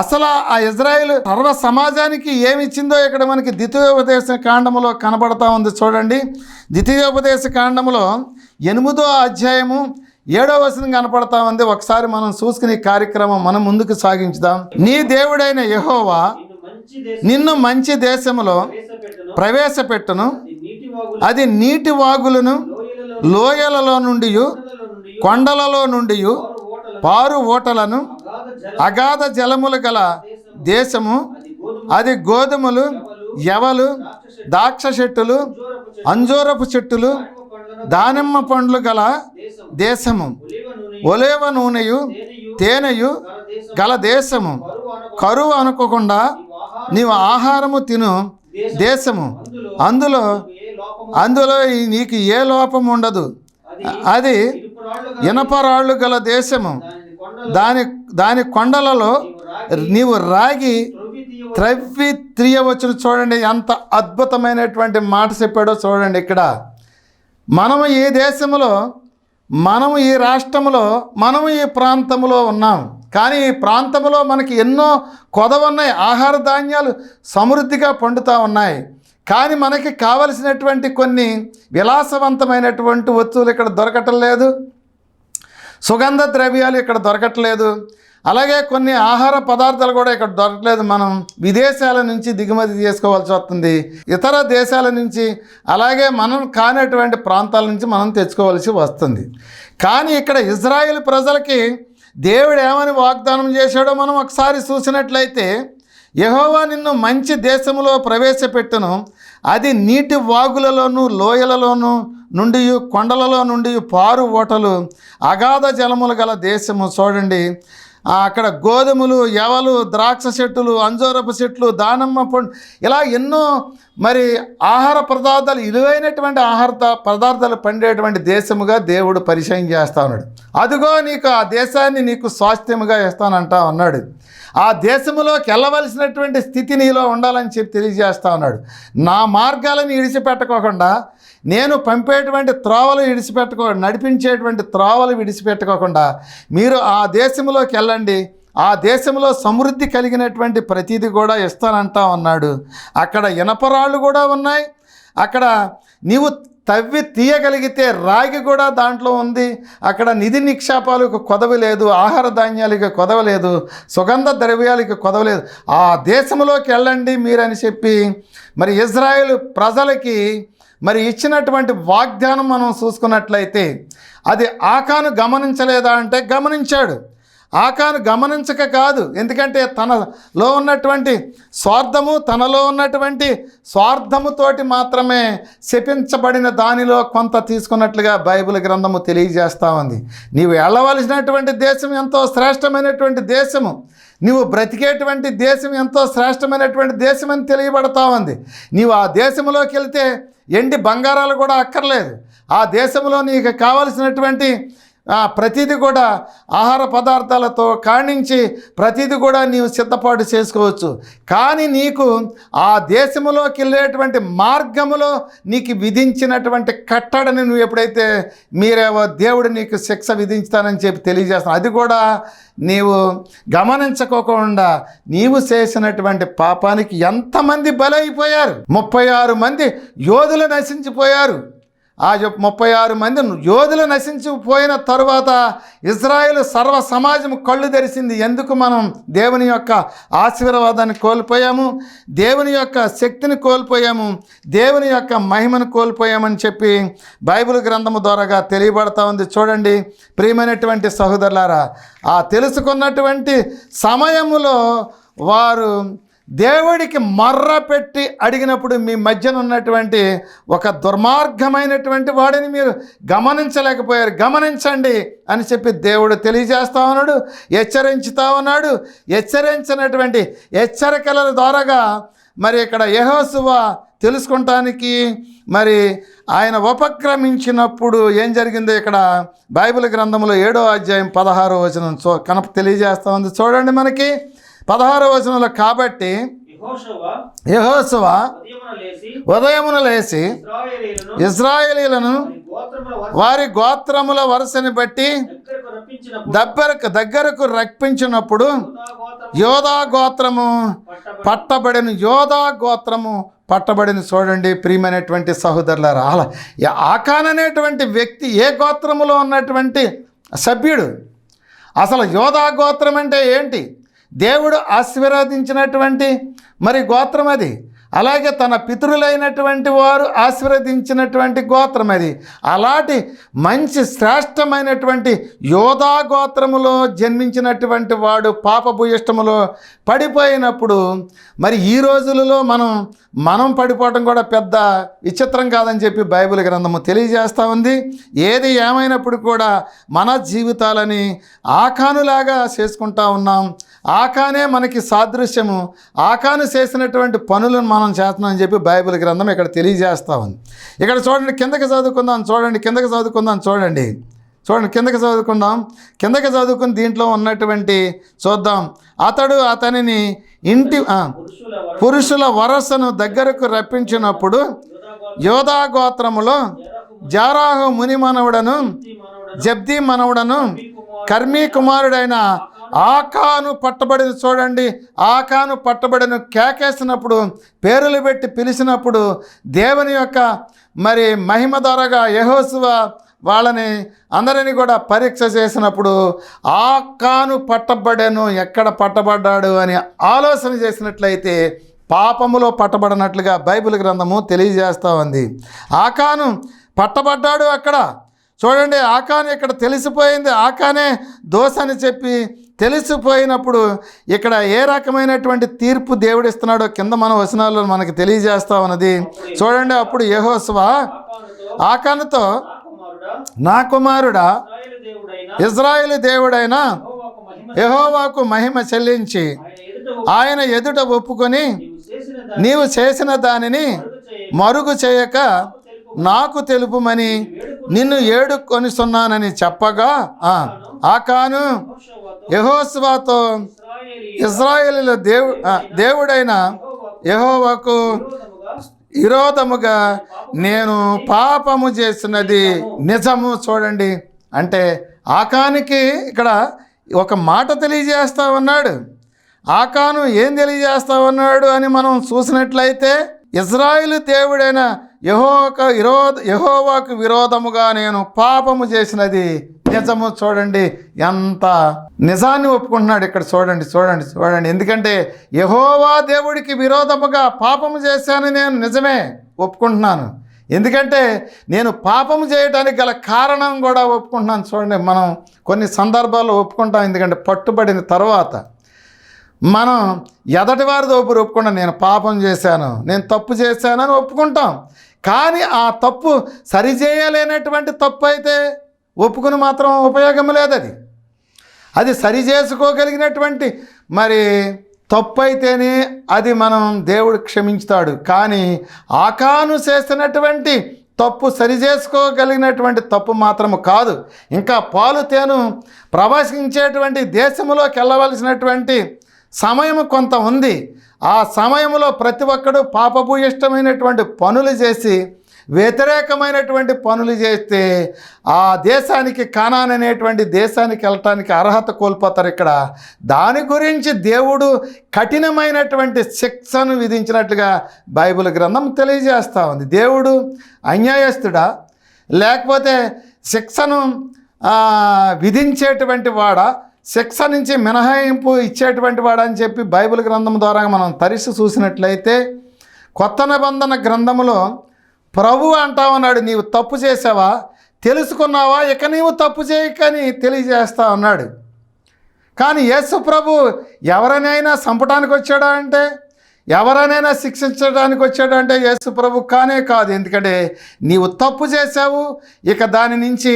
అసలు ఆ ఇజ్రాయెల్ సర్వ సమాజానికి ఏమి ఇచ్చిందో ఇక్కడ మనకి ద్వితీయోపదేశ కాండములో కనబడతా ఉంది చూడండి. ద్వితీయోపదేశ కాండములో ఎనిమిదో అధ్యాయము ఏడో వచనం కనపడతా ఉంది. ఒకసారి మనం చూసుకుని కార్యక్రమం మనం ముందుకు సాగించుదాం. నీ దేవుడైన యహోవా నిన్ను మంచి దేశంలో ప్రవేశపెట్టను. ప్రవేశపెట్టును అది నీటి వాగులను లోయలలో లోయలలో నుండి కొండలలో నుండి పారు ఓటలను అగాధ జల అగాధ జలములు గల దేశము. అది గోధుమ అది గోధుమలు ఎవలు ద్రాక్ష చెట్టులు అంజూరపు చెట్టులు దానిమ్మ పండ్లు గల దేశం దేశము. ఒలివ నూనె ఒలేవ నూనెయు తేనెయు గల గల దేశం దేశము. కరువు అనక కరువు అనుకోకుండా నీవు ఆహారము తిను దేశము. అందులో అందులో నీకు ఏ లోపం ఉండదు. అది ఇనపరాళ్ళు గల దేశము. దాని దాని కొండలలో నీవు రాగి త్రవ్వి త్రియవచ్చును చూడండి. ఎంత అద్భుతమైనటువంటి మాట చెప్పాడో చూడండి ఇక్కడ. మనము ఈ దేశంలో మనము ఈ రాష్ట్రంలో మనము ఈ ప్రాంతంలో ఉన్నాం. కానీ ఈ ప్రాంతంలో మనకి ఎన్నో కొదవున్నాయి. ఆహార ధాన్యాలు సమృద్ధిగా పండుతూ ఉన్నాయి. కానీ మనకి కావలసినటువంటి కొన్ని విలాసవంతమైనటువంటి వస్తువులు ఇక్కడ దొరకటం లేదు. సుగంధ ద్రవ్యాలు ఇక్కడ దొరకట్లేదు. అలాగే కొన్ని ఆహార పదార్థాలు కూడా ఇక్కడ దొరకట్లేదు. మనం విదేశాల నుంచి దిగుమతి చేసుకోవాల్సి వస్తుంది. ఇతర దేశాల నుంచి అలాగే మనం కానటువంటి ప్రాంతాల నుంచి మనం తెచ్చుకోవాల్సి వస్తుంది. కానీ ఇక్కడ ఇజ్రాయిల్ ప్రజలకి దేవుడు ఏమని వాగ్దానం చేశాడో మనం ఒకసారి చూసినట్లయితే యహోవా నిన్ను మంచి దేశములో ప్రవేశపెట్టును. అది నీటి వాగులలోను లోయలలోను నుండి కొండలలో నుండి పారు ఓటలు. అగాధ జలములు గల దేశము చూడండి. అక్కడ గోధుమలు ఎవలు ద్రాక్ష చెట్టులు అంజోరపు చెట్లు దానమ్మ పండు ఇలా ఎన్నో మరి ఆహార పదార్థాలు ఇలువైనటువంటి ఆహార పదార్థాలు పండేటువంటి దేశముగా దేవుడు పరిచయం చేస్తా ఉన్నాడు. అదిగో నీకు ఆ దేశాన్ని నీకు స్వాస్థ్యముగా ఇస్తానంటా ఉన్నాడు. ఆ దేశంలోకి వెళ్ళవలసినటువంటి స్థితి నీలో ఉండాలని చెప్పి తెలియజేస్తా ఉన్నాడు. నా మార్గాలను విడిచిపెట్టకోకుండా నేను పంపేటువంటి త్రోవలు విడిచిపెట్టుకో నడిపించేటువంటి త్రోవలు విడిచిపెట్టుకోకుండా మీరు ఆ దేశంలోకి వెళ్ళండి. ఆ దేశంలో సమృద్ధి కలిగినటువంటి ప్రతిదీ కూడా ఇస్తానంటా ఉన్నాడు. అక్కడ ఇనపరాళ్ళు కూడా ఉన్నాయి. అక్కడ నీవు తవ్వి తీయగలిగితే రాగి కూడా దాంట్లో ఉంది. అక్కడ నిధి నిక్షేపాలకు కొదవ లేదు. ఆహార ధాన్యాలకి కొదవ లేదు. సుగంధ ద్రవ్యాలకి కొదవ లేదు. ఆ దేశంలోకి వెళ్ళండి మీరని చెప్పి మరి ఇజ్రాయెల్ ప్రజలకి మరి ఇచ్చినటువంటి వాగ్దానం మనం చూసుకున్నట్లయితే అది ఆకాను గమనించలేదా అంటే గమనించాడు. ఆకాను గమనించక కాదు. ఎందుకంటే తనలో ఉన్నటువంటి స్వార్థము తనలో ఉన్నటువంటి స్వార్థముతోటి మాత్రమే శపించబడిన దానిలో కొంత తీసుకున్నట్లుగా బైబిల్ గ్రంథము తెలియజేస్తూ ఉంది. నీవు వెళ్ళవలసినటువంటి దేశం ఎంతో శ్రేష్టమైనటువంటి దేశము. నీవు బ్రతికేటువంటి దేశం ఎంతో శ్రేష్టమైనటువంటి దేశం అని తెలియబడతా ఉంది. నీవు ఆ దేశంలోకి వెళ్తే ఎండి బంగారాలు కూడా అక్కర్లేదు. ఆ దేశంలో నీకు కావలసినటువంటి ప్రతిదీ కూడా ఆహార పదార్థాలతో కాణించి ప్రతిదీ కూడా నీవు సిద్ధపాటు చేసుకోవచ్చు. కానీ నీకు ఆ దేశంలోకి వెళ్ళేటువంటి మార్గములో నీకు విధించినటువంటి కట్టడని నువ్వు ఎప్పుడైతే మీరేవో దేవుడు నీకు శిక్ష విధించుతానని చెప్పి తెలియజేస్తాను అది కూడా నీవు గమనించకోకుండా నీవు చేసినటువంటి పాపానికి ఎంతమంది బలైపోయారు? ముప్పై ఆరు మంది యోధులు నశించిపోయారు. ఆ ముప్పై ఆరు మంది యోధులు నశించిపోయిన తరువాత ఇజ్రాయెల్ సర్వ సమాజం కళ్ళు తెరిచింది. ఎందుకు మనం దేవుని యొక్క ఆశీర్వాదాన్ని కోల్పోయాము? దేవుని యొక్క శక్తిని కోల్పోయాము. దేవుని యొక్క మహిమను కోల్పోయామని చెప్పి బైబిల్ గ్రంథము ద్వారాగా తెలియబడతా ఉంది. చూడండి ప్రియమైనటువంటి సహోదరులారా ఆ తెలుసుకున్నటువంటి సమయములో వారు దేవుడికి మర్ర పెట్టి అడిగినప్పుడు మీ మధ్యన ఉన్నటువంటి ఒక దుర్మార్గమైనటువంటి వాడిని మీరు గమనించలేకపోయారు. గమనించండి అని చెప్పి దేవుడు తెలియజేస్తా ఉన్నాడు హెచ్చరించుతా ఉన్నాడు. హెచ్చరించినటువంటి హెచ్చరికల ద్వారాగా మరి ఇక్కడ యెహోషువ తెలుసుకుంటానికి మరి ఆయన ఉపక్రమించినప్పుడు ఏం జరిగిందో ఇక్కడ బైబిల్ గ్రంథంలో ఏడో అధ్యాయం పదహారో వచనం చూ కనప తెలియజేస్తా ఉంది. చూడండి మనకి పదహారో వచనంలో కాబట్టి యెహోషువ ఉదయమున లేచి ఇజ్రాయేలీలను వారి గోత్రముల వరుస వారి గోత్రముల వరుసని బట్టి దగ్గరకు దగ్గరకు రప్పించినప్పుడు యోధా గోత్రము పట్టబడి పట్టబడిన యోధా గోత్రము పట్టబడిన చూడండి ప్రియమైనటువంటి సహోదరులారా అలా ఈ ఆకాన్ అనేటువంటి వ్యక్తి ఏ గోత్రములో ఉన్నటువంటి సభ్యుడు? అసలు యోధా గోత్రం అంటే ఏంటి? దేవుడు ఆశీర్వదించినటువంటి మరి గోత్రం అది. అలాగే తన పితరులైనటువంటి వారు ఆశీర్వదించినటువంటి గోత్రం అది. అలాంటి మంచి శ్రేష్టమైనటువంటి యోధా గోత్రములో జన్మించినటువంటి వాడు పాపభూయిష్టములో పడిపోయినప్పుడు మరి ఈ రోజులలో మనం మనం పడిపోవటం కూడా పెద్ద విచిత్రం కాదని చెప్పి బైబిల్ గ్రంథము తెలియజేస్తూ ఉంది. ఏది ఏమైనప్పుడు కూడా మన జీవితాలని ఆకానులాగా చేసుకుంటా ఉన్నాం. ఆకానే మనకి సాదృశ్యము ఆకాను చేసినటువంటి పనులను మనం చేస్తున్నామని చెప్పి బైబిల్ గ్రంథం ఇక్కడ తెలియజేస్తా ఉంది. ఇక్కడ చూడండి కిందకి చదువుకుందాం చూడండి కిందకి చదువుకుందాం చూడండి. చూడండి కిందకి చదువుకుందాం కిందకి చదువుకుని దీంట్లో ఉన్నటువంటి చూద్దాం. అతడు అతనిని ఇంటి పురుషుల వరసను దగ్గరకు రప్పించినప్పుడు యోధా గోత్రములో జారాహు ముని మనవుడను జబ్దీ జబ్ది మనవుడను కర్మీ కుమారుడైన ఆకాను పట్టబడిన చూడండి. ఆకాను పట్టబడిన కేకేసినప్పుడు పేర్లు పెట్టి పిలిచినప్పుడు దేవుని యొక్క మరి మహిమ ద్వారాగా యహోసువ వాళ్ళని అందరినీ కూడా పరీక్ష చేసినప్పుడు ఆకాను పట్టబడాను ఎక్కడ పట్టబడ్డాడు అని ఆలోచన చేసినట్లయితే పాపములో పట్టబడినట్లుగా బైబిల్ గ్రంథము తెలియజేస్తూ ఉంది. ఆకాను పట్టబడ్డాడు అక్కడ. చూడండి ఆకాను ఇక్కడ తెలిసిపోయింది. ఆకానే దోష అని చెప్పి తెలిసిపోయినప్పుడు ఇక్కడ ఏ రకమైనటువంటి తీర్పు దేవుడిస్తున్నాడో కింద మన వచనాల్లో మనకి తెలియజేస్తా ఉన్నది. చూడండి అప్పుడు యహోస్వా ఆకానుతో నా కుమారుడా ఇజ్రాయేల్ దేవుడైన యహోవాకు మహిమ చెల్లించి ఆయన ఎదుట ఒప్పుకొని నీవు చేసిన దానిని మరుగు చేయక నాకు తెలుపుమని నిన్ను ఏడుకొనిస్తున్నానని చెప్పగా ఆ, ఆకాను యహోస్వాతో ఇశ్రాయేలీ దేవు దేవుడైన యహోవాకు విరోధముగా నేను పాపము చేసినది నిజము చూడండి. అంటే ఆకానికి ఇక్కడ ఒక మాట తెలియజేస్తా ఉన్నాడు. ఆకాను ఏం తెలియజేస్తా ఉన్నాడు అని మనం చూసినట్లయితే ఇజ్రాయిల్ దేవుడైన యహోక విరోధ యహోవాకు విరోధముగా నేను పాపము చేసినది నిజము చూడండి. ఎంత నిజాన్ని ఒప్పుకుంటున్నాడు ఇక్కడ చూడండి చూడండి చూడండి. ఎందుకంటే యహోవా దేవుడికి విరోధముగా పాపము చేశాను నేను నిజమే ఒప్పుకుంటున్నాను. ఎందుకంటే నేను పాపము చేయడానికి గల కారణం కూడా ఒప్పుకుంటున్నాను చూడండి. మనం కొన్ని సందర్భాల్లో ఒప్పుకుంటాం ఎందుకంటే పట్టుబడిన తర్వాత. మనం ఎదటి వారితో ఒప్పుకుంటాం నేను పాపం చేశాను నేను తప్పు చేశానని ఒప్పుకుంటాం. కానీ ఆ తప్పు సరిచేయలేనటువంటి తప్పు అయితే ఒప్పుకుని మాత్రం ఉపయోగం లేదు అది అది సరి చేసుకోగలిగినటువంటి మరి తప్పు అయితేనే అది మనం దేవుడు క్షమించుతాడు. కానీ ఆకాను చేసినటువంటి తప్పు సరి చేసుకోగలిగినటువంటి తప్పు మాత్రము కాదు. ఇంకా పాలు తేను ప్రవశించేటువంటి దేశంలోకి వెళ్ళవలసినటువంటి సమయం కొంత ఉంది. ఆ సమయంలో ప్రతి ఒక్కడు పాపభూయిష్టమైనటువంటి పనులు చేసి వ్యతిరేకమైనటువంటి పనులు చేస్తే ఆ దేశానికి కానాన్ అనేటువంటి దేశానికి వెళ్ళటానికి అర్హత కోల్పోతారు ఇక్కడ. దాని గురించి దేవుడు కఠినమైనటువంటి శిక్షను విధించినట్లుగా బైబిల్ గ్రంథం తెలియజేస్తూ ఉంది. దేవుడు అన్యాయస్తుడా? లేకపోతే శిక్షను విధించేటువంటి వాడా? శిక్ష నుంచి మినహాయింపు ఇచ్చేటువంటి వాడు అని చెప్పి బైబిల్ గ్రంథం ద్వారా మనం తరిసి చూసినట్లయితే కొత్త నిబంధన గ్రంథములో ప్రభు అంటా ఉన్నాడు నీవు తప్పు చేసావా తెలుసుకున్నావా? ఇక నీవు తప్పు చేయకని తెలియజేస్తా ఉన్నాడు కానీ యేసు ప్రభు ఎవరినైనా చంపడానికి వచ్చాడా అంటే? ఎవరినైనా శిక్షించడానికి వచ్చాడా అంటే? యేసు ప్రభు కానే కాదు. ఎందుకంటే నీవు తప్పు చేశావు ఇక దాని నుంచి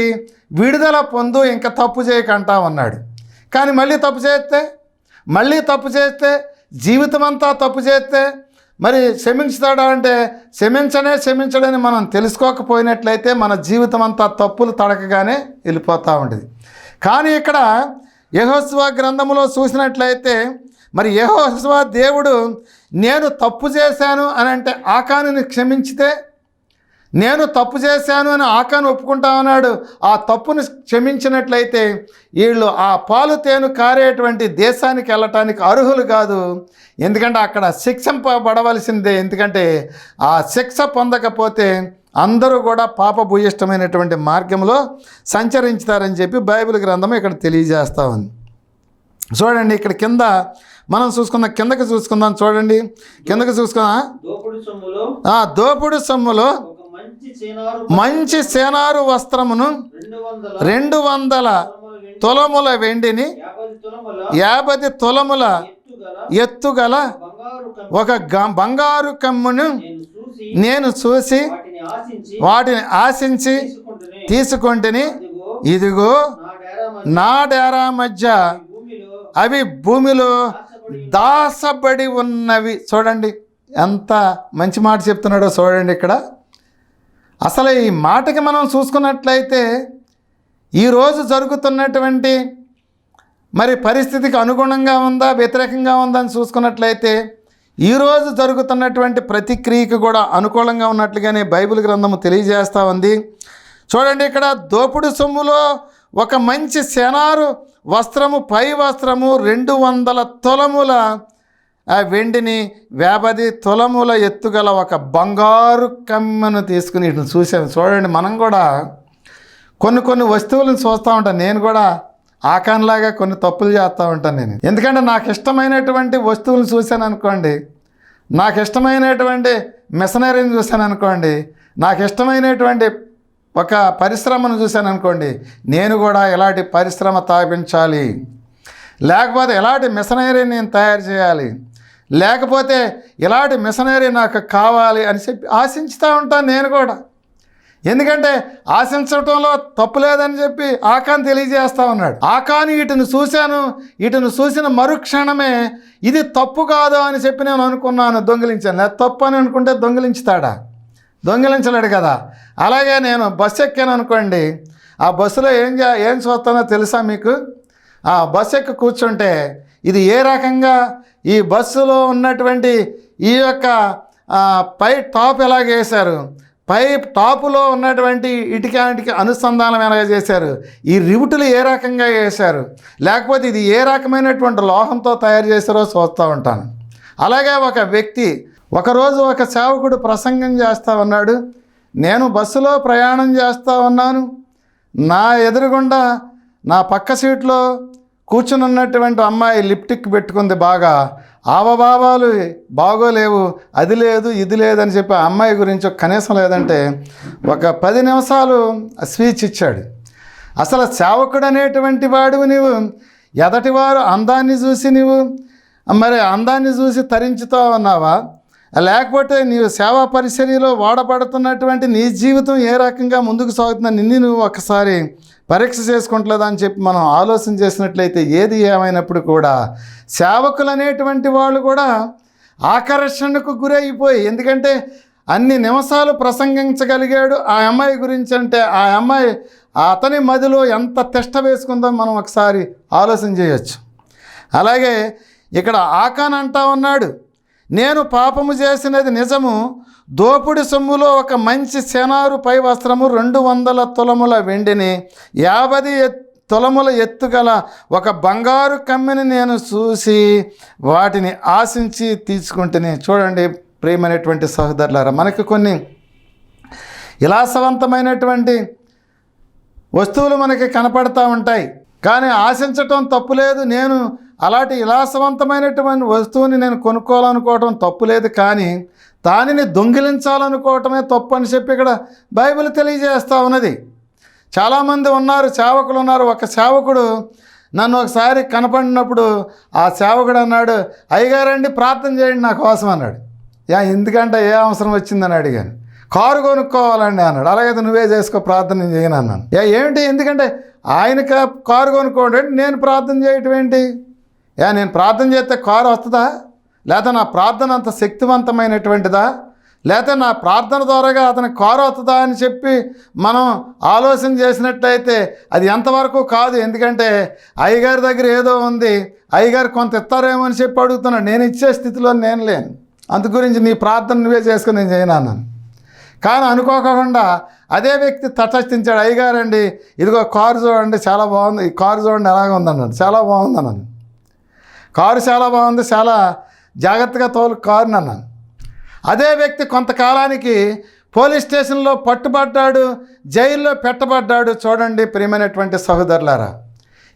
విడుదల పొందు ఇంకా తప్పు చేయకంటా ఉన్నాడు కానీ మళ్ళీ తప్పు చేస్తే మళ్ళీ తప్పు చేస్తే జీవితం అంతా తప్పు చేస్తే మరి క్షమించుతాడా అంటే క్షమించనే క్షమించడని మనం తెలుసుకోకపోయినట్లయితే మన జీవితం అంతా తప్పులు తడకగానే వెళ్ళిపోతూ ఉంటుంది. కానీ ఇక్కడ యహోస్వ గ్రంథంలో చూసినట్లయితే మరి యహోస్వ దేవుడు నేను తప్పు చేశాను అని అంటే ఆకానిని క్షమించితే నేను తప్పు చేశాను అని ఆకాను ఒప్పుకుంటా ఉన్నాడు ఆ తప్పును క్షమించినట్లయితే వీళ్ళు ఆ పాలు తేను కారేటువంటి దేశానికి వెళ్ళటానికి అర్హులు కాదు. ఎందుకంటే అక్కడ శిక్షింపబడవలసిందే ఎందుకంటే ఆ శిక్ష పొందకపోతే అందరూ కూడా పాపభూయిష్టమైనటువంటి మార్గంలో సంచరించుతారని చెప్పి బైబిల్ గ్రంథం ఇక్కడ తెలియజేస్తా ఉంది. చూడండి ఇక్కడ కింద మనం చూసుకుందాం కిందకి చూసుకుందాం చూడండి. కిందకి చూసుకుందాం దోపుడు సొమ్ములో ఆ దోపుడు సొమ్ములో ఒక మంచి సేనారు వస్త్రమును రెండు వందల తులముల వెండి తులముల వెండిని యాభై తులముల ఎత్తుగల ఒక బంగారు కమ్మును నేను చూసి వాటిని ఆశించి తీసుకుంటుని ఇదిగో నా డేరా మధ్య అవి భూమిలో దాసబడి ఉన్నవి. చూడండి ఎంత మంచి మాట చెప్తున్నాడో చూడండి ఇక్కడ. అసలు ఈ మాటకి మనం చూసుకున్నట్లయితే ఈరోజు జరుగుతున్నటువంటి మరి పరిస్థితికి అనుగుణంగా ఉందా వ్యతిరేకంగా ఉందా అని చూసుకున్నట్లయితే ఈరోజు జరుగుతున్నటువంటి ప్రతిక్రియకు కూడా అనుకూలంగా ఉన్నట్లుగానే బైబిల్ గ్రంథము తెలియజేస్తూ ఉంది. చూడండి ఇక్కడ దోపుడు సొమ్ములో ఒక మంచి సెనారు వస్త్రము పై వస్త్రము రెండు వందల తొలముల ఆ వెండిని వేపది తులముల ఎత్తుగల ఒక బంగారు కమ్మను తీసుకుని ఇటు చూసాను చూడండి మనం కూడా కొన్ని కొన్ని వస్తువులను చూస్తూ ఉంటాను నేను కూడా ఆకాన్లాగా కొన్ని తప్పులు చేస్తూ ఉంటాను నేను. ఎందుకంటే నాకు ఇష్టమైనటువంటి వస్తువులను చూశాను అనుకోండి నాకు ఇష్టమైనటువంటి మిషనరీని చూశాను అనుకోండి నాకు ఇష్టమైనటువంటి ఒక పరిశ్రమను చూశాను అనుకోండి నేను కూడా ఇలాంటి పరిశ్రమ స్థాపించాలి లేకపోతే ఎలాంటి మిషనరీ నేను తయారు చేయాలి? లేకపోతే ఇలాంటి మిషనరీ నాకు కావాలి అని చెప్పి ఆశించుతూ ఉంటాను నేను కూడా. ఎందుకంటే ఆశించటంలో తప్పు లేదని చెప్పి ఆకాన్ తెలియజేస్తా ఉన్నాడు. ఆకాను వీటిని చూశాను వీటిని చూసిన మరుక్షణమే ఇది తప్పు కాదు అని చెప్పి నేను అనుకున్నాను దొంగిలించాను. లేదా తప్పు అని అనుకుంటే దొంగిలించుతాడా? దొంగిలించలేడు కదా. అలాగే నేను బస్సు ఎక్కాను అనుకోండి. ఆ బస్సులో ఏం చే ఏం చూస్తానో తెలుసా మీకు? ఆ బస్సు ఎక్కి కూర్చుంటే ఇది ఏ రకంగా ఈ బస్సులో ఉన్నటువంటి ఈ యొక్క పై టాప్ ఎలాగ వేశారు? పై టాపులో ఉన్నటువంటి ఇటుకాంటికి అనుసంధానం ఎలా చేశారు? ఈ రివుటులు ఏ రకంగా వేశారు? లేకపోతే ఇది ఏ రకమైనటువంటి లోహంతో తయారు చేశారో చూస్తూ ఉంటాను. అలాగే ఒక వ్యక్తి ఒకరోజు ఒక సేవకుడు ప్రసంగం చేస్తూ ఉన్నాడు. నేను బస్సులో ప్రయాణం చేస్తూ ఉన్నాను. నా ఎదురుగుండా నా పక్క సీట్లో కూర్చుని ఉన్నటువంటి అమ్మాయి లిప్టిక్ పెట్టుకుంది బాగా. ఆవభావాలు బాగోలేవు అది లేదు ఇది లేదని చెప్పి ఆ అమ్మాయి గురించి కనీసం లేదంటే ఒక పది నిమిషాలు స్పీచ్ ఇచ్చాడు. అసలు సేవకుడు అనేటువంటి వాడు నీవు ఎదటివారు అందాన్ని చూసి నీవు మరి అందాన్ని చూసి తరించుతా ఉన్నావా? లేకపోతే నీవు సేవా పరిచర్యలో వాడబడుతున్నటువంటి నీ జీవితం ఏ రకంగా ముందుకు సాగుతుందని నిన్ను నువ్వు ఒకసారి పరీక్ష చేసుకుంటలేదా అని చెప్పి మనం ఆలోచన చేసినట్లయితే ఏది ఏమైనప్పుడు కూడా సేవకులు అనేటువంటి వాళ్ళు కూడా ఆకర్షణకు గురైపోయి ఎందుకంటే అన్ని నిమిషాలు ప్రసంగించగలిగాడు. ఆ అమ్మాయి గురించి అంటే ఆ అమ్మాయి అతని మదిలో ఎంత తిష్ట వేసుకుందో మనం ఒకసారి ఆలోచన చేయొచ్చు. అలాగే ఇక్కడ ఆకాన్ అంటా ఉన్నాడు నేను పాపము చేసినది నిజము దోపుడి సొమ్ములో ఒక మంచి సెనారు పై వస్త్రము రెండు వందల తులముల వెండిని యాభై తులముల ఎత్తుగల ఒక బంగారు కమ్మిని నేను చూసి వాటిని ఆశించి తీసుకుంటేనే చూడండి ప్రియమైనటువంటి సహోదరులారా. మనకు కొన్ని విలాసవంతమైనటువంటి వస్తువులు మనకి కనపడతా ఉంటాయి. కానీ ఆశించటం తప్పులేదు నేను అలాంటి విలాసవంతమైనటువంటి వస్తువుని నేను కొనుక్కోవాలనుకోవటం తప్పులేదు కానీ దానిని దొంగిలించాలనుకోవటమే తప్పు అని చెప్పి ఇక్కడ బైబిల్ తెలియజేస్తూ ఉన్నది. చాలామంది ఉన్నారు సేవకులు ఉన్నారు. ఒక సేవకుడు నన్ను ఒకసారి కనపడినప్పుడు ఆ సేవకుడు అన్నాడు అయ్యగారండి ప్రార్థన చేయండి నా కోసం అన్నాడు. యా ఎందుకంటే ఏ అవసరం వచ్చిందని అడిగాను. కారు కొనుక్కోవాలండి అన్నాడు. అలాగైతే నువ్వే చేసుకో ప్రార్థన చేయను అన్నాను. యా ఏమిటి? ఎందుకంటే ఆయన కారు కొనుక్కోండి నేను ప్రార్థన చేయటం ఏంటి? యా నేను ప్రార్థన చేస్తే కారు వస్తుందా? లేదా నా ప్రార్థన అంత శక్తివంతమైనటువంటిదా? లేకపోతే నా ప్రార్థన ద్వారాగా అతని కారు వస్తుందా అని చెప్పి మనం ఆలోచన చేసినట్లయితే అది ఎంతవరకు కాదు. ఎందుకంటే అయ్యగారి దగ్గర ఏదో ఉంది. అయ్యగారు కొంత ఇస్తారేమో అని చెప్పి అడుగుతున్నాడు. నేను ఇచ్చే స్థితిలో నేను లేను. అందు గురించి నీ ప్రార్థన నువ్వే చేసుకుని నేను చేయను అన్నాను. కానీ అనుకోకుండా అదే వ్యక్తి తటస్థించాడు. అయ్యగారండి ఇదిగో కారు చూడండి చాలా బాగుంది. ఈ కారు చూడండి ఎలాగ ఉందన్నాడు చాలా బాగుందన్నాను కారు చాలా బాగుంది చాలా జాగ్రత్తగా తోలు కారుని అన్నాను. అదే వ్యక్తి కొంతకాలానికి పోలీస్ స్టేషన్లో పట్టుబడ్డాడు జైల్లో పెట్టబడ్డాడు చూడండి ప్రియమైనటువంటి సహోదరులారా.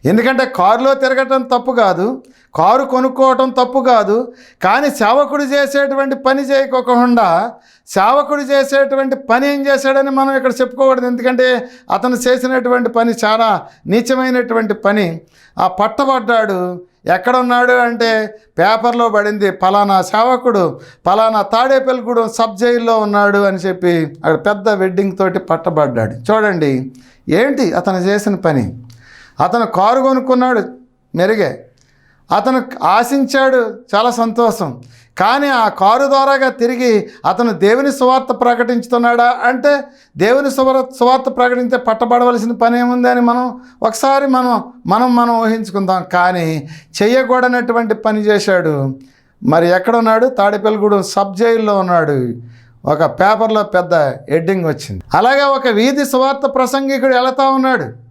ఎందుకంటే కారులో తిరగటం తప్పు కాదు కారు కొనుక్కోవటం తప్పు కాదు కానీ సేవకుడు చేసేటువంటి పని చేయకోకుండా సేవకుడు చేసేటువంటి పని ఏం చేశాడని మనం ఇక్కడ చెప్పుకోకూడదు. ఎందుకంటే అతను చేసినటువంటి పని చాలా నీచమైనటువంటి పని. ఆ పట్టబడ్డాడు ఎక్కడున్నాడు అంటే పేపర్లో పడింది ఫలానా సేవకుడు ఫలానా తాడేపల్లిగూడెం సబ్ జైల్లో ఉన్నాడు అని చెప్పి అక్కడ పెద్ద వెడ్డింగ్ తోటి పట్టబడ్డాడు. చూడండి ఏంటి అతను చేసిన పని? అతను కారు కొనుక్కున్నాడు మెరుగే. అతను ఆశించాడు చాలా సంతోషం. కానీ ఆ కారు ద్వారాగా తిరిగి అతను దేవుని సువార్త ప్రకటించుతున్నాడా అంటే దేవుని సువార్ సువార్త ప్రకటించే పట్టబడవలసిన పని ఏముందని మనం ఒకసారి మనం మనం మనం ఊహించుకుందాం. కానీ చెయ్యకూడనటువంటి పని చేశాడు. మరి ఎక్కడున్నాడు? తాడిపల్లిగూడెం సబ్ జైల్లో ఉన్నాడు. ఒక పేపర్లో పెద్ద ఎడ్డింగ్ వచ్చింది. అలాగే ఒక వీధి సువార్త ప్రసంగికుడు వెళతా ఉన్నాడు.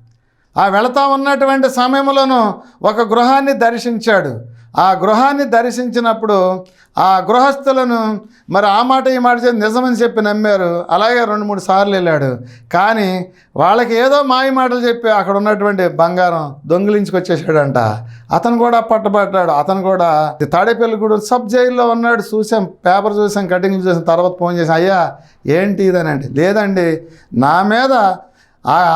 ఆ వెళతా ఉన్నటువంటి సమయంలోనూ ఒక గృహాన్ని దర్శించాడు. ఆ గృహాన్ని దర్శించినప్పుడు ఆ గృహస్థులను మరి ఆ మాట ఈ మాట చెప్పి నిజమని చెప్పి నమ్మారు. అలాగే రెండు మూడు సార్లు వెళ్ళాడు. కానీ వాళ్ళకి ఏదో మాయ మాటలు చెప్పి అక్కడ ఉన్నటువంటి బంగారం దొంగిలించుకొచ్చేసాడంట అతను కూడా పట్టబడ్డాడు. అతను కూడా తాడేపల్లి కూడా సబ్ జైల్లో ఉన్నాడు. చూసాం పేపర్ చూసాం కటింగ్ చూసాం తర్వాత ఫోన్ చేసాం అయ్యా ఏంటి ఇదనండి లేదండి నా మీద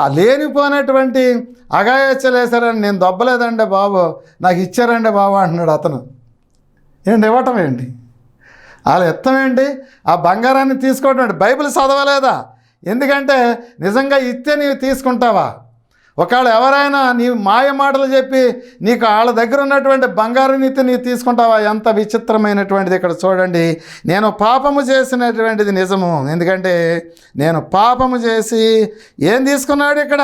లేనిపోయినటువంటి అగాయచ్చలేశారని నేను దొబ్బలేదండి బాబు. నాకు ఇచ్చారండి బాబు అంటున్నాడు అతను. ఏంటి ఇవ్వటం ఏంటి? వాళ్ళ ఇత్తం ఏంటి? ఆ బంగారాన్ని తీసుకోవటం బైబిల్ చదవలేదా? ఎందుకంటే నిజంగా ఇస్తే నీవు తీసుకుంటావా? ఒకవేళ ఎవరైనా నీ మాయ మాటలు చెప్పి నీకు వాళ్ళ దగ్గర ఉన్నటువంటి బంగారు నీతి నీ తీసుకుంటావా? ఎంత విచిత్రమైనటువంటిది ఇక్కడ చూడండి. నేను పాపము చేసినటువంటిది నిజము. ఎందుకంటే నేను పాపము చేసి ఏం తీసుకున్నాడు ఇక్కడ?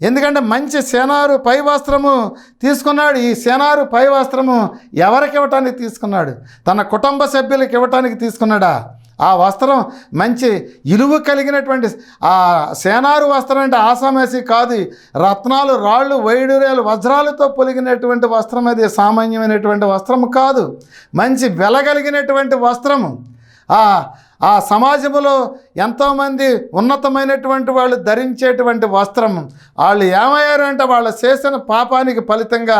ఎందుకంటే మంచి సేనారు పై వస్త్రము తీసుకున్నాడు. ఈ సేనారు పై వస్త్రము ఎవరికి ఇవ్వటానికి తీసుకున్నాడు? తన కుటుంబ సభ్యులకు ఇవ్వటానికి తీసుకున్నాడా? ఆ వస్త్రం మంచి ఇలువ కలిగినటువంటి ఆ సేనారు వస్త్రం అంటే ఆసామేసి కాదు రత్నాలు రాళ్ళు వైడూర్యాలు వజ్రాలతో పొలిగినటువంటి వస్త్రం అది సామాన్యమైనటువంటి వస్త్రం కాదు. మంచి వెలగలిగినటువంటి వస్త్రము. ఆ ఆ సమాజంలో ఎంతోమంది ఉన్నతమైనటువంటి వాళ్ళు ధరించేటువంటి వస్త్రం. వాళ్ళు ఏమయ్యారంటే వాళ్ళు చేసిన పాపానికి ఫలితంగా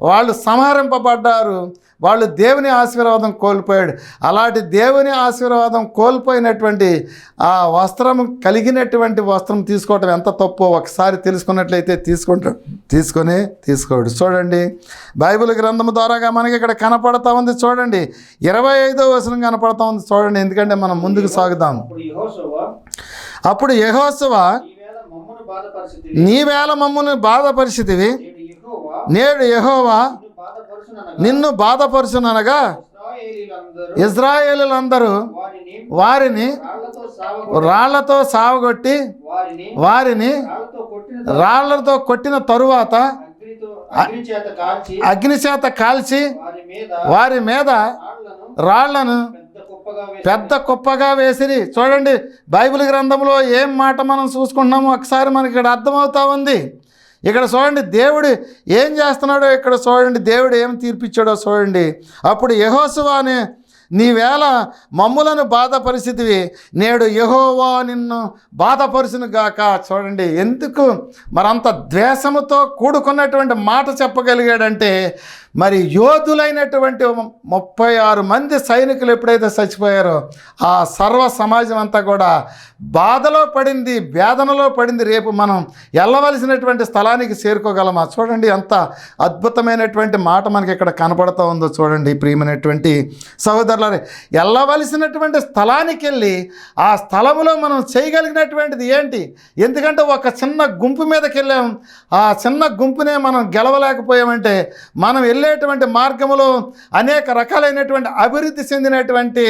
వాళ్ళు సంహరింపబడ్డారు. వాళ్ళు దేవుని ఆశీర్వాదం కోల్పోయాడు. అలాంటి దేవుని ఆశీర్వాదం కోల్పోయినటువంటి ఆ వస్త్రం కలిగినటువంటి వస్త్రం తీసుకోవటం ఎంత తప్పో ఒకసారి తెలుసుకున్నట్లయితే తీసుకుంటాడు తీసుకొని తీసుకోడు. చూడండి. బైబిల్ గ్రంథం ద్వారాగా మనకి ఇక్కడ కనపడతా ఉంది చూడండి. ఇరవై ఐదో వచనం కనపడతా ఉంది చూడండి. ఎందుకంటే మనం ముందుకు సాగుదాం అప్పుడు యహోత్సవ నీ యెహోషువ నీవేళ మమ్మల్ని బాధపరిచితివి. నేడు యహోవా నిన్ను బాధపరుచుననగా ఇజ్రాయేలులందరూ వారిని రాళ్ళతో సావగొట్టి వారిని రాళ్ళతో కొట్టిన తరువాత అగ్నితో అగ్ని చేత కాల్చి వారి మీద రాళ్ళను రాళ్ళను పెద్ద కుప్పగా వేసి పెద్ద కుప్పగా వేసిరి. చూడండి బైబిల్ గ్రంథంలో ఏం మాట మనం చూసుకుంటున్నామో ఒకసారి మనకి ఇక్కడ అర్థమవుతా ఉంది. ఇక్కడ చూడండి దేవుడు ఏం చేస్తున్నాడో ఇక్కడ చూడండి దేవుడు ఏం తీర్పిచ్చాడో చూడండి. అప్పుడు యహోసువా నీ నీవేళ మమ్ములను బాధపరిస్థితివి నేడు యహోవా నిన్ను బాధపరుచును గాక. చూడండి ఎందుకు? మరంత ద్వేషముతో కూడుకున్నటువంటి మాట చెప్పగలిగాడంటే మరి యోధులైనటువంటి ముప్పై ఆరు మంది సైనికులు ఎప్పుడైతే చచ్చిపోయారో ఆ సర్వ సమాజం అంతా కూడా బాధలో పడింది వేదనలో పడింది. రేపు మనం వెళ్ళవలసినటువంటి స్థలానికి చేరుకోగలమా? చూడండి ఎంత అద్భుతమైనటువంటి మాట మనకి ఇక్కడ కనపడుతూ ఉందో చూడండి ప్రియమైనటువంటి సహోదరుల వెళ్ళవలసినటువంటి స్థలానికి వెళ్ళి ఆ స్థలములో మనం చేయగలిగినటువంటిది ఏంటి? ఎందుకంటే ఒక చిన్న గుంపు మీదకి వెళ్ళాం. ఆ చిన్న గుంపునే మనం గెలవలేకపోయామంటే మనం వెళ్ళి వెళ్ళేటువంటి మార్గంలో అనేక రకాలైనటువంటి అభివృద్ధి చెందినటువంటి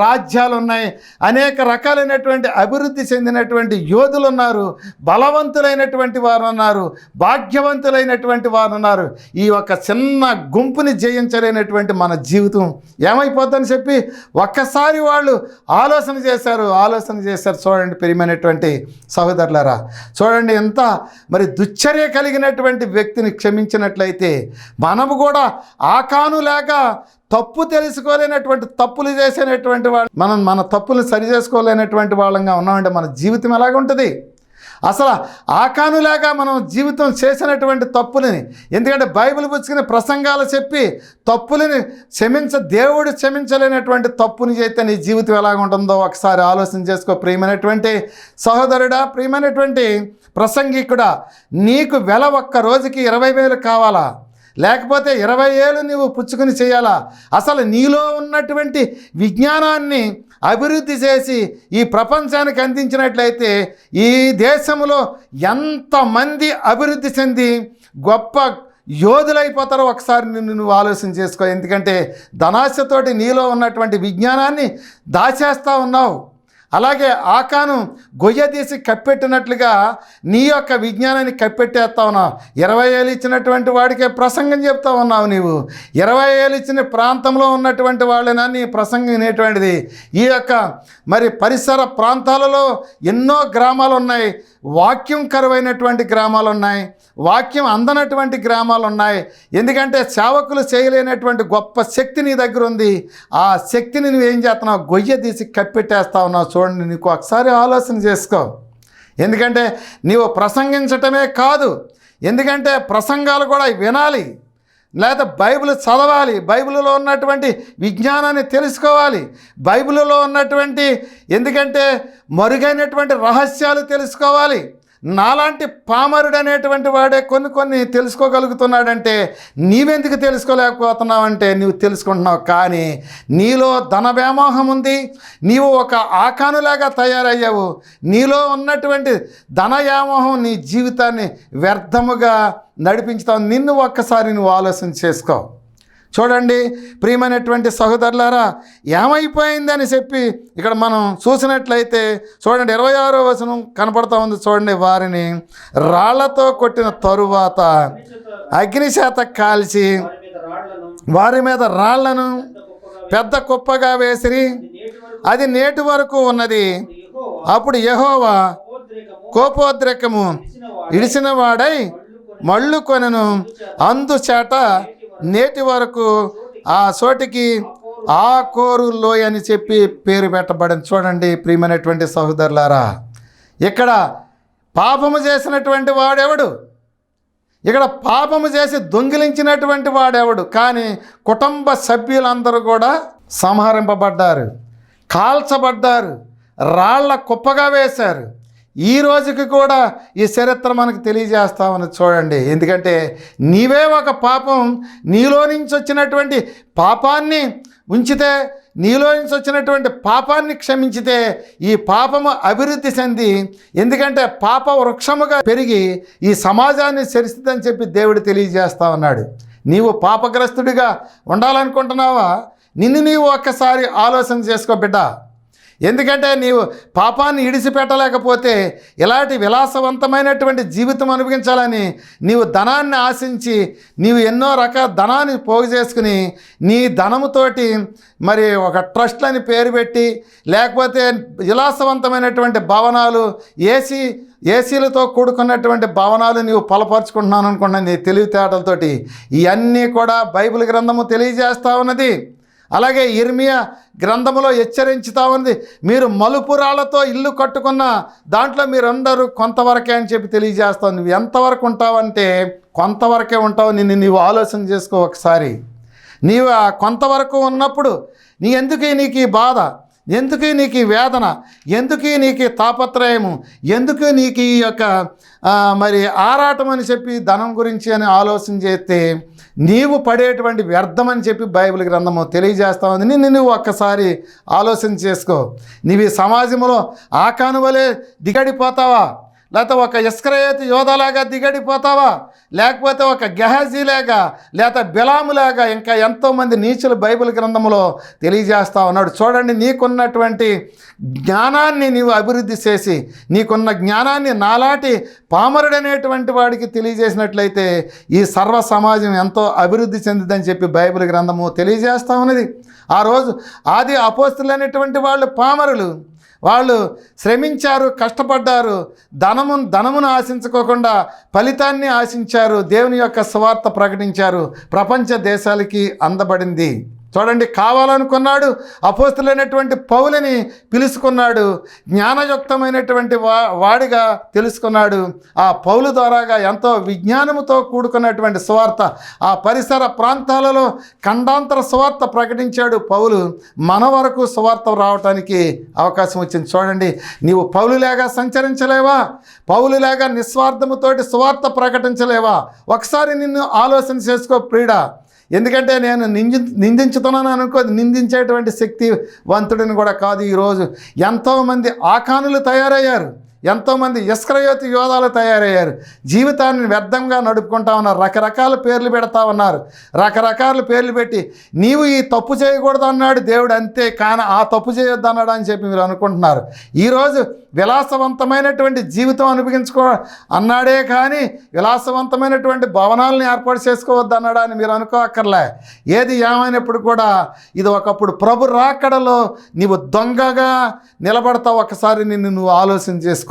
రాజ్యాలు ఉన్నాయి అనేక రకాలైనటువంటి అభివృద్ధి చెందినటువంటి యోధులు ఉన్నారు బలవంతులైనటువంటి వారు ఉన్నారు భాగ్యవంతులైనటువంటి వారు ఉన్నారు ఈ ఒక చిన్న గుంపుని జయించలేనటువంటి మన జీవితం ఏమైపోద్దని చెప్పి ఒక్కసారి వాళ్ళు ఆలోచన చేశారు. ఆలోచన చేశారు. చూడండి ప్రియమైనటువంటి సహోదరులారా చూడండి ఎంత మరి దుశ్చర్య కలిగినటువంటి వ్యక్తిని క్షమించినట్లయితే మనము కూడా కూడా ఆకాను లేక తప్పు తెలుసుకోలేనటువంటి తప్పులు చేసేటటువంటి వాళ్ళు మనం మన తప్పులు సరి చేసుకోలేనటువంటి వాళ్ళంగా ఉన్నామంటే మన జీవితం ఎలాగ ఉంటుంది అసలు ఆకానులాగా మనం జీవితం చేసినటువంటి తప్పులని ఎందుకంటే బైబిల్ పుచ్చుకుని ప్రసంగాలు చెప్పి తప్పులని క్షమించ దేవుడు క్షమించలేనటువంటి తప్పుని చేస్తే నీ జీవితం ఎలాగ ఉంటుందో ఒకసారి ఆలోచన చేసుకో. ప్రియమైనటువంటి సహోదరుడా ప్రియమైనటువంటి ప్రసంగికుడా నీకు వెల ఒక్క రోజుకి ఇరవై వేలు కావాలా? లేకపోతే ఇరవై ఏళ్ళు నువ్వు పుచ్చుకుని చేయాలా? అసలు నీలో ఉన్నటువంటి విజ్ఞానాన్ని అభివృద్ధి చేసి ఈ ప్రపంచానికి అందించినట్లయితే ఈ దేశంలో ఎంతమంది అభివృద్ధి చెంది గొప్ప యోధులైపోతారో ఒకసారి నిన్ను నువ్వు ఆలోచన చేసుకో. ఎందుకంటే ధనాశతోటి నీలో ఉన్నటువంటి విజ్ఞానాన్ని దాచేస్తూ ఉన్నావు. అలాగే ఆకాను గొయ్య తీసి కప్పెట్టినట్లుగా నీ యొక్క విజ్ఞానాన్ని కప్పెట్టేస్తా ఉన్నావు. ఇరవై ఏళ్ళు ఇచ్చినటువంటి వాడికే ప్రసంగం చెప్తా ఉన్నావు నీవు. ఇరవై ఏళ్ళు ఇచ్చిన ప్రాంతంలో ఉన్నటువంటి వాళ్ళైనా నీ ప్రసంగం అనేటువంటిది ఈ యొక్క మరి పరిసర ప్రాంతాలలో ఎన్నో గ్రామాలు ఉన్నాయి. వాక్యం కరువైనటువంటి గ్రామాలు ఉన్నాయి వాక్యం అందనటువంటి గ్రామాలు ఉన్నాయి ఎందుకంటే సేవకులు చేయలేనటువంటి గొప్ప శక్తి నీ దగ్గర ఉంది. ఆ శక్తిని నువ్వేం చేస్తున్నావు? గొయ్య తీసి కప్పెట్టేస్తా ఉన్నావు. చూడండి నీకు ఒకసారి ఆలోచన చేసుకో. ఎందుకంటే నీవు ప్రసంగించటమే కాదు. ఎందుకంటే ప్రసంగాలు కూడా వినాలి. లేదా బైబిల్ చదవాలి. బైబిల్లో ఉన్నటువంటి విజ్ఞానాన్ని తెలుసుకోవాలి. బైబిల్లో ఉన్నటువంటి ఎందుకంటే మరుగైనటువంటి రహస్యాలు తెలుసుకోవాలి. నాలాంటి పామరుడు అనేటువంటి వాడే కొన్ని కొన్ని తెలుసుకోగలుగుతున్నాడంటే నీవెందుకు తెలుసుకోలేకపోతున్నావంటే నువ్వు తెలుసుకుంటున్నావు. కానీ నీలో ధన వ్యామోహం ఉంది నీవు ఒక ఆకానులాగా తయారయ్యావు నీలో ఉన్నటువంటి ధన వ్యామోహం నీ జీవితాన్ని వ్యర్థముగా నడిపించుతావు. నిన్ను ఒక్కసారి నువ్వు ఆలోచన చేసుకో. చూడండి ప్రియమైనటువంటి సహోదరులారా ఏమైపోయిందని చెప్పి ఇక్కడ మనం చూసినట్లయితే చూడండి ఇరవై ఆరో వచనం కనపడతా ఉంది చూడండి వారిని. రాళ్ళతో కొట్టిన తరువాత అగ్నిశాత కాల్చి వారి మీద రాళ్ళను పెద్ద కుప్పగా వేసిరి అది నేటి వరకు ఉన్నది. అప్పుడు యహోవా కోపోద్రేకము ఇడిచినవాడై మళ్ళు కొనను. అందుచేట నేటి వరకు ఆ చోటికి ఆ కోరు లోయ అని చెప్పి పేరు పెట్టబడింది. చూడండి ప్రియమైనటువంటి సహోదరులారా ఇక్కడ పాపము చేసినటువంటి వాడెవడు? ఇక్కడ పాపము చేసి దొంగిలించినటువంటి వాడెవడు? కానీ కుటుంబ సభ్యులందరూ కూడా సంహరింపబడ్డారు కాల్చబడ్డారు రాళ్ళ కుప్పగా వేశారు. ఈ రోజుకి కూడా ఈ చరిత్ర మనకు తెలియజేస్తామని చూడండి. ఎందుకంటే నీవే ఒక పాపం నీలో నుంచి వచ్చినటువంటి పాపాన్ని ఉంచితే నీలో నుంచి వచ్చినటువంటి పాపాన్ని క్షమించితే ఈ పాపము అభివృద్ధి చెంది ఎందుకంటే పాప వృక్షముగా పెరిగి ఈ సమాజాన్ని సరిస్తుందని చెప్పి దేవుడు తెలియజేస్తా ఉన్నాడు. నీవు పాపగ్రస్తుడిగా ఉండాలనుకుంటున్నావా? నిన్ను నీవు ఒక్కసారి ఆలోచన చేసుకో బిడ్డ. ఎందుకంటే నీవు పాపాన్ని ఇడిచిపెట్టలేకపోతే ఇలాంటి విలాసవంతమైనటువంటి జీవితం అనుభవించాలని నీవు ధనాన్ని ఆశించి నీవు ఎన్నో రకాల ధనాన్ని పోగు చేసుకుని నీ ధనముతోటి మరి ఒక ట్రస్ట్లని పేరు పెట్టి లేకపోతే విలాసవంతమైనటువంటి భవనాలు ఏసీ ఏసీలతో కూడుకున్నటువంటి భవనాలు నీవు పొలపరుచుకుంటున్నాను అనుకున్నాను నీ తెలివితేటలతోటి ఇవన్నీ కూడా బైబిల్ గ్రంథము తెలియజేస్తా ఉన్నది. అలాగే ఇర్మియా గ్రంథములో హెచ్చరించుతా ఉంది మీరు మలుపురాళ్ళతో ఇల్లు కట్టుకున్న దాంట్లో మీరందరూ కొంతవరకే అని చెప్పి తెలియజేస్తావు నువ్వు ఎంతవరకు ఉంటావంటే కొంతవరకే ఉంటావు నిన్ను నీవు ఆలోచన చేసుకో ఒకసారి. నీవు కొంతవరకు ఉన్నప్పుడు నీ ఎందుకు నీకు ఈ బాధ? ఎందుకు నీకు ఈ వేదన? ఎందుకు నీకు ఈ తాపత్రయము? ఎందుకు నీకు ఈ యొక్క మరి ఆరాటం అని చెప్పి ధనం గురించి అని ఆలోచన చేస్తే నీవు పడేటువంటి వ్యర్థమని చెప్పి బైబిల్ గ్రంథము తెలియజేస్తా ఉంది. నిన్ను నువ్వు ఒక్కసారి ఆలోచన చేసుకో. నీవి సమాజంలో ఆకానువలే దిగడిపోతావా? లేకపోతే ఒక ఇస్క్రయేత్ యోధలాగా దిగడిపోతావా? లేకపోతే ఒక గెహజీలాగా లేకపోతే బిలాములాగా ఇంకా ఎంతోమంది నీచులు బైబిల్ గ్రంథంలో తెలియజేస్తా ఉన్నాడు. చూడండి నీకున్నటువంటి జ్ఞానాన్ని నీవు అభివృద్ధి చేసి నీకున్న జ్ఞానాన్ని నాలాటి పామరుడనేటువంటి వాడికి తెలియజేసినట్లయితే ఈ సర్వ సమాజం ఎంతో అభివృద్ధి చెందిందని చెప్పి బైబిల్ గ్రంథము తెలియజేస్తా ఉన్నది. ఆ రోజు ఆది అపోస్తులైనటువంటి వాళ్ళు పామరులు వాళ్ళు శ్రమించారు కష్టపడ్డారు ధనము ధనమును ఆశించుకోకుండా ఫలితాన్ని ఆశించారు దేవుని యొక్క స్వార్థ ప్రకటించారు ప్రపంచ దేశాలకి అందబడింది. చూడండి కావాలనుకున్నాడు అపోస్తులైనటువంటి పౌలని పిలుచుకున్నాడు జ్ఞానయుక్తమైనటువంటి వా వాడిగా తెలుసుకున్నాడు. ఆ పౌలు ద్వారాగా ఎంతో విజ్ఞానముతో కూడుకున్నటువంటి స్వార్థ ఆ పరిసర ప్రాంతాలలో ఖండాంతర స్వార్థ ప్రకటించాడు పౌలు. మన వరకు స్వార్థ రావటానికి అవకాశం వచ్చింది. చూడండి నీవు పౌలులాగా సంచరించలేవా? పౌలులాగా నిస్వార్థముతోటి స్వార్థ ప్రకటించలేవా? ఒకసారి నిన్ను ఆలోచన చేసుకో ప్రీడా ఎందుకంటే నేను నింది నిందించుతున్నాను అనుకో నిందించేటువంటి శక్తివంతుడిని కూడా కాదు ఈరోజు. ఎంతోమంది ఆకానులు తయారయ్యారు. ఎంతోమంది ఇస్క్రయోతి యోధాలు తయారయ్యారు. జీవితాన్ని వ్యర్థంగా నడుపుకుంటా ఉన్నారు. రకరకాల పేర్లు పెడతా ఉన్నారు. రకరకాల పేర్లు పెట్టి నీవు ఈ తప్పు చేయకూడదు అన్నాడు దేవుడు అంతే కానీ ఆ తప్పు చేయొద్దు అన్నాడు అని చెప్పి మీరు అనుకుంటున్నారు. ఈరోజు విలాసవంతమైనటువంటి జీవితం అనుభవించుకో అన్నాడే కానీ విలాసవంతమైనటువంటి భవనాలను ఏర్పాటు చేసుకోవద్దు అన్నాడా అని మీరు అనుకోక్కర్లే. ఏది ఏమైనప్పుడు కూడా ఇది ఒకప్పుడు ప్రభు రాకడలో నీవు దొంగగా నిలబడతావు. ఒకసారి నిన్ను నువ్వు ఆలోచన చేసుకో.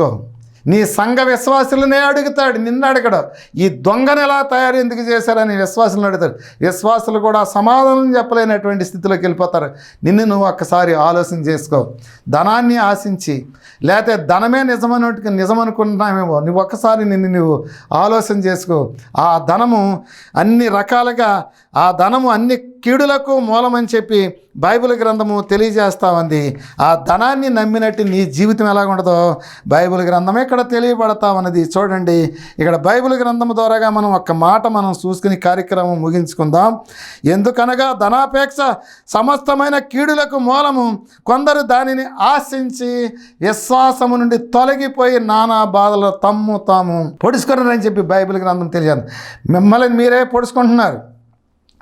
నీ సంఘ విశ్వాసులనే అడుగుతాడు నిన్ను అడగడు. ఈ దొంగను ఎలా తయారు ఎందుకు చేశారని విశ్వాసులను అడుగుతాడు. విశ్వాసులు కూడా సమాధానం చెప్పలేనటువంటి స్థితిలోకి వెళ్ళిపోతారు. నిన్ను నువ్వు ఒక్కసారి ఆలోచన చేసుకో. ధనాన్ని ఆశించి లేకపోతే ధనమే నిజమన్నట్టుగా నిజమనుకుంటున్నామేమో నువ్వు ఒక్కసారి నిన్ను నువ్వు ఆలోచన చేసుకో. ఆ ధనము అన్ని రకాలుగా ఆ ధనము అన్ని కీడులకు మూలమని చెప్పి బైబిల్ గ్రంథము తెలియజేస్తా ఉంది ఆ ధనాన్ని నమ్మినట్టు నీ జీవితం ఎలా ఉండదో బైబిల్ గ్రంథం ఇక్కడ తెలియబడతా ఉన్నది చూడండి ఇక్కడ బైబిల్ గ్రంథం ద్వారాగా మనం ఒక్క మాట మనం చూసుకుని కార్యక్రమం ముగించుకుందాం. ఎందుకనగా ధనాపేక్ష సమస్తమైన కీడులకు మూలము కొందరు దానిని ఆశించి విశ్వాసము నుండి తొలగిపోయి నానా బాధలు తమ్ము తాము పొడుచుకున్నారని చెప్పి బైబిల్ గ్రంథం తెలియదు మిమ్మల్ని మీరే పొడుచుకుంటున్నారు.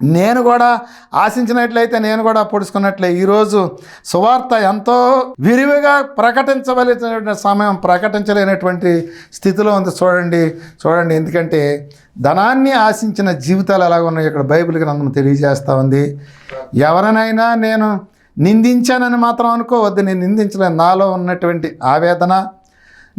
నేను కూడా ఆశించినట్లయితే నేను కూడా పొడుచుకున్నట్లే. ఈరోజు సువార్త ఎంతో విరివిగా ప్రకటించవలసినటువంటి సమయం ప్రకటించలేనటువంటి స్థితిలో ఉంది. చూడండి చూడండి. ఎందుకంటే ధనాన్ని ఆశించిన జీవితాలు ఎలాగ ఉన్నాయో ఇక్కడ బైబిల్ గ్రంథం తెలియజేస్తూ ఉంది. ఎవరినైనా నేను నిందించానని మాత్రం అనుకోవద్దు. నేను నిందించలేను. నాలో ఉన్నటువంటి ఆవేదన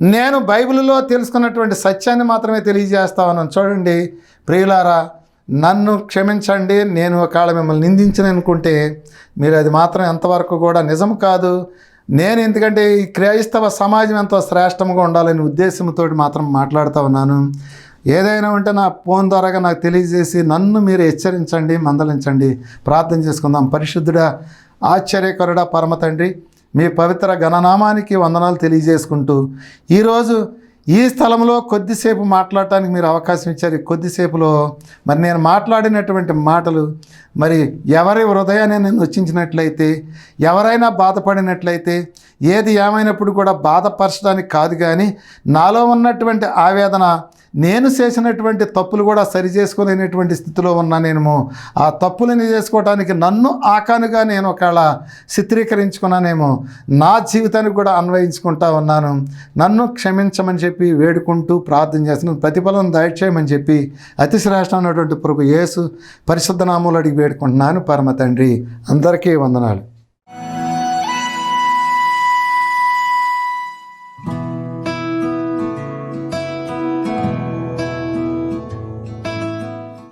నేను బైబిల్లో తెలుసుకున్నటువంటి సత్యాన్ని మాత్రమే తెలియజేస్తా ఉన్నాను. చూడండి ప్రియులారా నన్ను క్షమించండి నేను ఒకవేళ మిమ్మల్ని నిందించను అనుకుంటే మీరు అది మాత్రం ఎంతవరకు కూడా నిజం కాదు. నేను ఎందుకంటే ఈ క్రైస్తవ సమాజం ఎంతో శ్రేష్టంగా ఉండాలనే ఉద్దేశంతో మాత్రం మాట్లాడుతూ ఉన్నాను. ఏదైనా ఉంటే నా ఫోన్ ద్వారాగా నాకు తెలియజేసి నన్ను మీరు హెచ్చరించండి మందలించండి. ప్రార్థన చేసుకుందాం. పరిశుద్ధుడా ఆశ్చర్యకరుడా పరమ తండ్రి మీ పవిత్ర గణనామానికి వందనాలు తెలియజేసుకుంటూ ఈరోజు ఈ స్థలంలో కొద్దిసేపు మాట్లాడటానికి మీరు అవకాశం ఇచ్చారు. కొద్దిసేపులో మరి నేను మాట్లాడినటువంటి మాటలు మరి ఎవరి హృదయాన్ని నేను వచ్చించినట్లయితే ఎవరైనా బాధపడినట్లయితే ఏది ఏమైనప్పుడు కూడా బాధపరచడానికి కాదు కానీ నాలో ఉన్నటువంటి ఆవేదన నేను చేసినటువంటి తప్పులు కూడా సరి చేసుకోలేనటువంటి స్థితిలో ఉన్నా నేను ఆ తప్పులని చేసుకోవడానికి నన్ను ఆకానుగా నేను ఒకవేళ చిత్రీకరించుకున్నానేమో నా జీవితానికి కూడా అన్వయించుకుంటా ఉన్నాను. నన్ను క్షమించమని చెప్పి వేడుకుంటూ ప్రార్థన చేస్తున్నాను. ప్రతిఫలం దయచేయమని చెప్పి అతి శ్రేష్టమైనటువంటి ప్రభు యేసు పరిశుద్ధనామూలు అడిగి వేడుకుంటున్నాను. పరమ తండ్రి అందరికీ వందనాలు.